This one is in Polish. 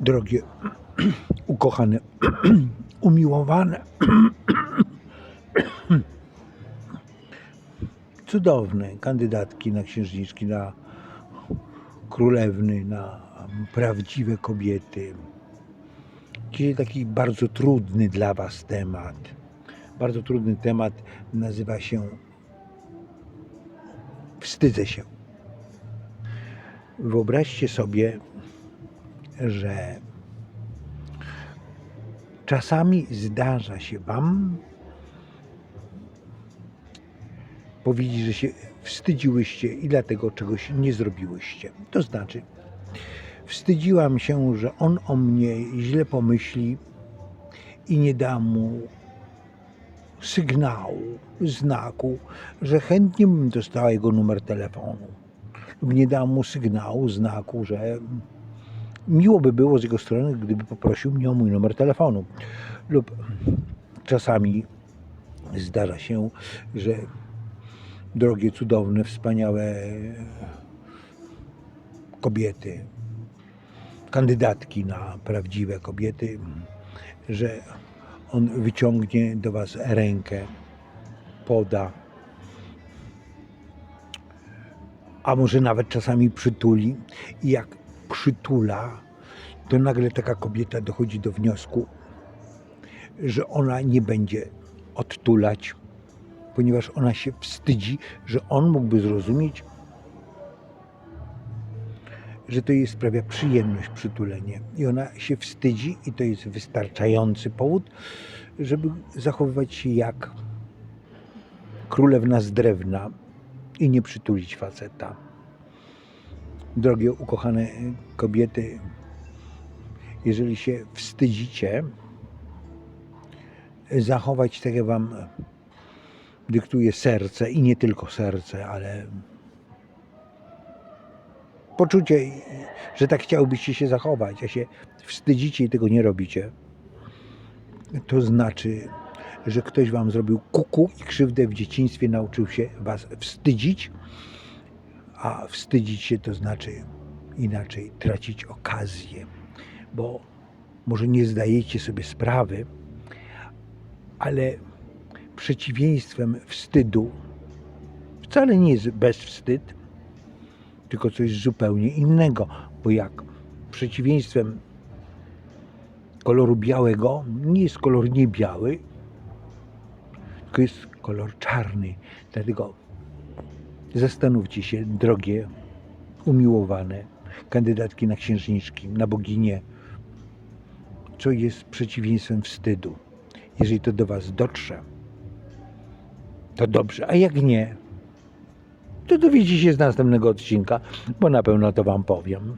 drogie, ukochane, umiłowane, cudowne kandydatki na księżniczki, na królewny, na prawdziwe kobiety. Dzisiaj taki bardzo trudny dla Was temat. Bardzo trudny temat nazywa się Wstydzę się. Wyobraźcie sobie, że czasami zdarza się Wam powiedzieć, że się wstydziłyście i dlatego czegoś nie zrobiłyście. To znaczy, wstydziłam się, że on o mnie źle pomyśli i nie da mu sygnału, znaku, że chętnie bym dostała jego numer telefonu. Lub nie dam mu sygnału, znaku, że miło by było z jego strony, gdyby poprosił mnie o mój numer telefonu. Lub czasami zdarza się, że drogie, cudowne, wspaniałe kobiety, kandydatki na prawdziwe kobiety, że on wyciągnie do Was rękę, poda, a może nawet czasami przytuli. I jak przytula, to nagle taka kobieta dochodzi do wniosku, że ona nie będzie odtulać, ponieważ ona się wstydzi, że on mógłby zrozumieć, że to jej sprawia przyjemność przytulenie. I ona się wstydzi, i to jest wystarczający powód, żeby zachowywać się jak królewna z drewna i nie przytulić faceta. Drogie, ukochane kobiety, jeżeli się wstydzicie, zachować tak jak wam dyktuje serce i nie tylko serce, ale poczucie, że tak chciałbyście się zachować, a się wstydzicie i tego nie robicie, to znaczy, że ktoś wam zrobił kuku i krzywdę w dzieciństwie, nauczył się was wstydzić, a wstydzić się to znaczy inaczej tracić okazję, bo może nie zdajecie sobie sprawy, ale przeciwieństwem wstydu wcale nie jest bezwstyd, tylko coś zupełnie innego, bo jak przeciwieństwem koloru białego nie jest kolor nie biały, tylko jest kolor czarny. Dlatego zastanówcie się, drogie, umiłowane kandydatki na księżniczki, na boginie, co jest przeciwieństwem wstydu. Jeżeli to do Was dotrze, to dobrze, a jak nie, to dowiecie się z następnego odcinka, bo na pewno to Wam powiem.